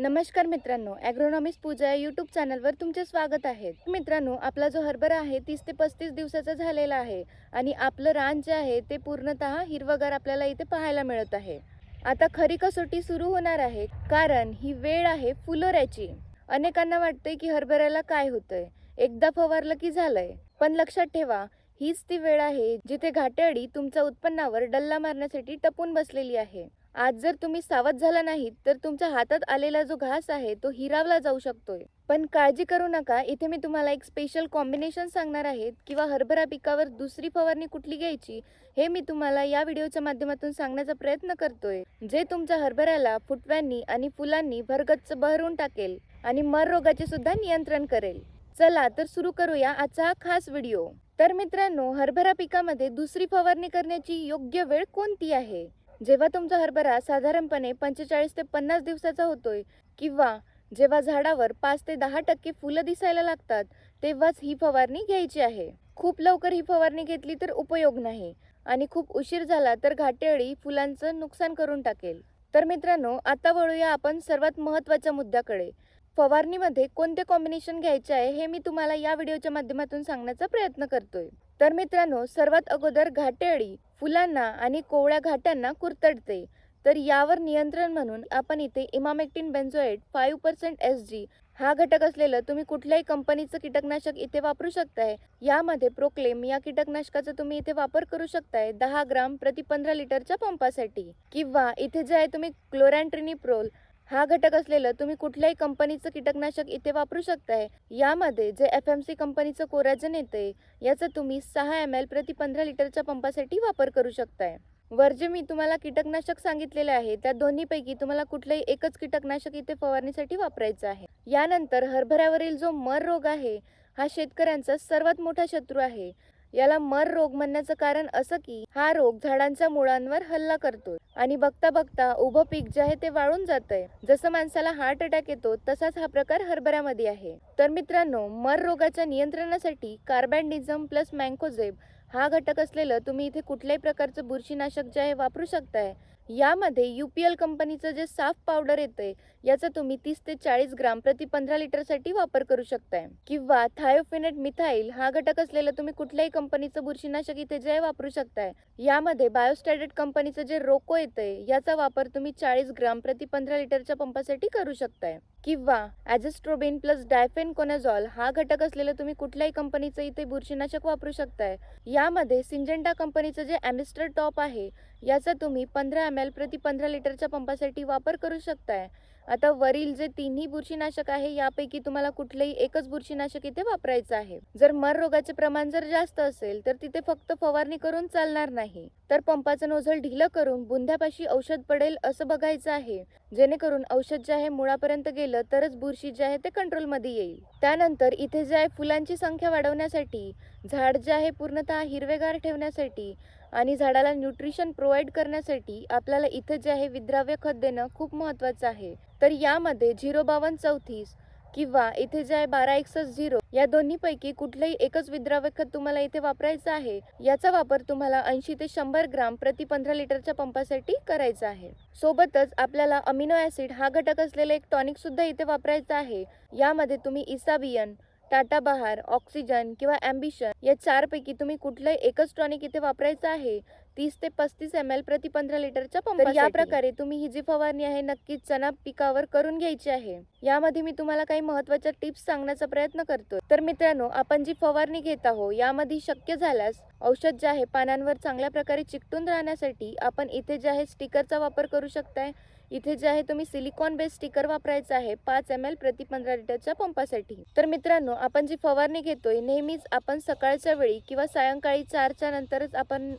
नमस्कार मित्रांनो ॲग्रोनॉमिक्स पूजा या यूट्यूब चॅनलवर तुमचे स्वागत आहे. मित्रांनो आपला जो हरभरा आहे तीस ते पस्तीस दिवसाचा झालेला आहे आणि आपलं रान जे आहे ते पूर्णतः हिरवगार आपल्याला इथे पाहायला मिळत आहे. आता खरी कसोटी सुरू होणार आहे कारण ही वेळ आहे फुलोऱ्याची. अनेकांना वाटतंय की हरभऱ्याला काय होतंय? एकदा फवारलं की झालंय. पण लक्षात ठेवा हीच ती वेळ आहे जिथे घाटेअडी तुमच्या उत्पन्नावर डल्ला मारण्यासाठी टपून बसलेली आहे. आज जर तुम्ही सावध झाला नाहीत तर तुमच्या हातात आलेला जो घास आहे तो हिरावला जाऊ शकतोय. पण काळजी करू नका इथे मी तुम्हाला एक स्पेशल कॉम्बिनेशन सांगणार आहे किंवा हरभरा पिकावर दुसरी फवारणी कुठली घ्यायची हे मी तुम्हाला या व्हिडिओच्या माध्यमातून सांगण्याचा प्रयत्न करतोय जे तुमच्या हरभऱ्याला फुटव्यांनी आणि फुलांनी भरगच्च बहरून टाकेल आणि मर रोगाचे सुद्धा नियंत्रण करेल. चला तर सुरू करूया आजचा हा खास व्हिडिओ. तर मित्रांनो हरभरा पिकामध्ये दुसरी फवारणी करण्याची योग्य वेळ कोणती आहे? जेव्हा तुमचा हरभरा साधारणपणे पंचेचाळीस ते पन्नास दिवसाचा होतोय किंवा जेव्हा झाडावर पाच ते दहा टक्के फुलं दिसायला लागतात तेव्हाच ही फवारणी घ्यायची आहे. खूप लवकर ही फवारणी घेतली तर उपयोग नाही आणि खूप उशीर झाला तर घाटेअळी फुलांचं नुकसान करून टाकेल. तर मित्रांनो आता वळूया आपण सर्वात महत्त्वाच्या मुद्द्याकडे. फवारणीमध्ये कोणते कॉम्बिनेशन घ्यायचे आहे हे मी तुम्हाला या व्हिडिओच्या माध्यमातून सांगण्याचा प्रयत्न करतोय. तर मित्रांनो सर्वात अगोदर घाटेअळी फुलांना आणि कोवळ्या घाट्यांना कुरतडते. तर यावर नियंत्रण म्हणून आपण इथे emamectin benzoate five percent S G हा घटक असलेलं तुम्ही कुठल्याही कंपनीचं कीटकनाशक इथे वापरू शकताय. यामध्ये प्रोक्लेम या कीटकनाशकाचा तुम्ही इथे वापर करू शकताय दहा ग्राम प्रति पंधरा लिटरच्या पंपासाठी. किंवा इथे जे आहे तुम्ही क्लोरॅन्ट्रिनिप्रोल हा घटक असलेलं तुम्ही कुठल्याही कंपनीचं कीटकनाशक इथे वापरू शकताय. यामध्ये जे एफ एम सी कंपनीचं कोरॅजन येते याचा तुम्ही सहा एम एल प्रति पंधरा लिटरच्या पंपासाठी वापर करू शकताय. वर जे मी तुम्हाला कीटकनाशक सांगितलेले आहे त्या दोन्हीपैकी तुम्हाला कुठलंही एकच कीटकनाशक इथे फवारणीसाठी वापरायचं आहे. यानंतर हरभऱ्यावरील जो मर रोग आहे हा शेतकऱ्यांचा सर्वात मोठा शत्रू आहे. याला मर रोग म्हणण्याचं कारण असं की हा रोग झाडांच्या मुळांवर हल्ला करतो आणि बघता बघता उभं पीक जे आहे ते वाळून जातंय. जसं माणसाला हार्ट अटॅक येतो तसाच हा प्रकार हरभऱ्यामध्ये आहे. तर मित्रांनो मर रोगाच्या नियंत्रणासाठी कार्बॅन्डिझम प्लस मँकोझेब हा घटक असलेलं तुम्ही इथे कुठल्याही प्रकारचं बुरशीनाशक जे आहे वापरू शकताय. यामध्ये यू पी एल कंपनीचं जे साफ पावडर येतंय याचा तुम्ही तीस ते चाळीस ग्राम प्रति पंधरा लिटरसाठी वापर करू शकताय. किंवा थायोफिनेट मिथाईल हा घटक असलेलं तुम्ही कुठल्याही कंपनीचं बुरशीनाशक इथे जे वापरू शकताय. यामध्ये बायोस्टॅडेट कंपनीचं जे रोको येतंय याचा वापर तुम्ही चाळीस ग्राम प्रति पंधरा लिटरच्या पंपासाठी करू शकताय. किंवा ॲजेस्ट्रोबिन प्लस डायफेन कोनाझॉल हा घटक असलेलं तुम्ही कुठल्याही कंपनीचं इथे बुरशीनाशक वापरू शकताय. यामध्ये सिंजेंटा कंपनीचं जे ॲमिस्टर टॉप आहे याचा तुम्ही पंधरा एम एल प्रति पंधरा लिटरच्या पंपासाठी वापर करू शकताय. आता वरील जे तिन्ही बुरशीनाशक आहे यापैकी तुम्हाला कुठलंही एकच बुरशीनाशक इथे वापरायचं आहे. जर मर रोगाचे प्रमाण जर जास्त असेल तर तिथे फक्त फवारणी करून चालणार नाही. तर पंपाचं नोझल ढिलं करून बुंध्यापाशी औषध पडेल असं बघायचं आहे. जेणेकरून औषध जे आहे मुळापर्यंत गेलं तरच बुरशी जे आहे ते कंट्रोलमध्ये येईल. त्यानंतर इथे जे आहे फुलांची संख्या वाढवण्यासाठी झाड जे आहे पूर्णतः हिरवेगार ठेवण्यासाठी आणि झाडाला न्यूट्रिशन प्रोव्हाइड करण्यासाठी आपल्याला इथं जे आहे विद्राव्य खत देणं खूप महत्त्वाचं आहे. तर यामध्ये झिरो बावन्न चौतीस किंवा इथे जे आहे बारा एकसष्ट झिरो या दोन्हीपैकी कुठलंही एकच विद्राव्यखत तुम्हाला इथे वापरायचं आहे याचा वापर तुम्हाला ऐंशी ते शंभर ग्राम प्रति पंधरा लिटरच्या पंपासाठी करायचा आहे. सोबतच आपल्याला अमिनो ऍसिड हा घटक असलेलं एक टॉनिक सुद्धा इथे वापरायचा आहे यामध्ये तुम्ही इसाबियन टाटा बहार ऑक्सिजन किंवा ॲम्बिशन या चारपैकी तुम्ही कुठलंही एकच टॉनिक इथे वापरायचं आहे तीस ते पस्तीस एम एल प्रति पंधरा लिटरच्या पंप या प्रकारे तुम्ही ही जी फवारणी आहे नक्कीच चणा पिकावर करून घ्यायची आहे. यामध्ये मी तुम्हाला काही महत्त्वाच्या टिप्स सांगण्याचा प्रयत्न करतो तर मित्रांनो आपण जी फवारणी घेत आहोत यामध्ये शक्य झाल्यास औषध जे आहे पानांवर चांगल्या प्रकारे चिकटून राहण्यासाठी आपण इथे जे आहे स्टिकरचा वापर करू शकताय. इथे जे आहे तुम्ही सिलिकॉन बेस स्टिकर वापरायचं आहे पाच एम एल प्रति पंधरा लिटरच्या पंपासाठी. तर मित्रांनो आपण जी फवारणी घेतोय नेहमीच आपण सकाळच्या वेळी किंवा सायंकाळी चारच्या नंतरच आपण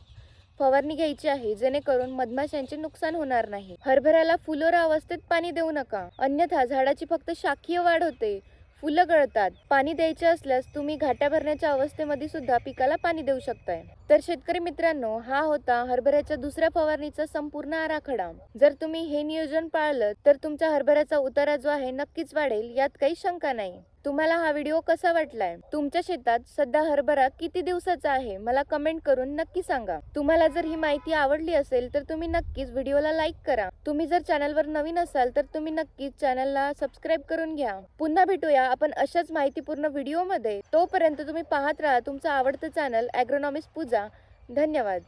फवारणी घ्यायची आहे जेणेकरून मधमाशांचे नुकसान होणार नाही. हरभऱ्याला फुलोरा अवस्थेत पाणी देऊ नका. अन्यथा झाडाची फक्त शाखीय वाढ होते. फुलं गळतात. पाणी द्यायचे असल्यास तुम्ही घाट्या भरण्याच्या अवस्थेमध्ये सुद्धा पिकाला पाणी देऊ शकताय. तर शेतकरी मित्रांनो हा होता हरभऱ्याच्या दुसऱ्या फवारणीचा संपूर्ण आराखडा. जर तुम्ही हे नियोजन पाळलं तर तुमच्या हरभऱ्याचा उतारा जो आहे नक्कीच वाढेल यात काही शंका नाही. तुम्हाला हा व्हिडिओ कसा वाटलाय? तुमच्या शेतात सध्या हरभरा किती दिवसाचा आहे? मला कमेंट करून नक्की सांगा. तुम्हाला जर ही माहिती आवडली असेल तर तुम्ही नक्कीच व्हिडिओला लाईक करा. तुम्ही जर चॅनलवर नवीन असाल तर तुम्ही नक्कीच चॅनलला सबस्क्राईब करून घ्या. पुन्हा भेटूया आपण अशाच माहितीपूर्ण व्हिडिओमध्ये. तोपर्यंत तुम्ही पाहत राहा तुमचं आवडतं चॅनल ॲग्रोनॉमिक्स पूजा धन्यवाद.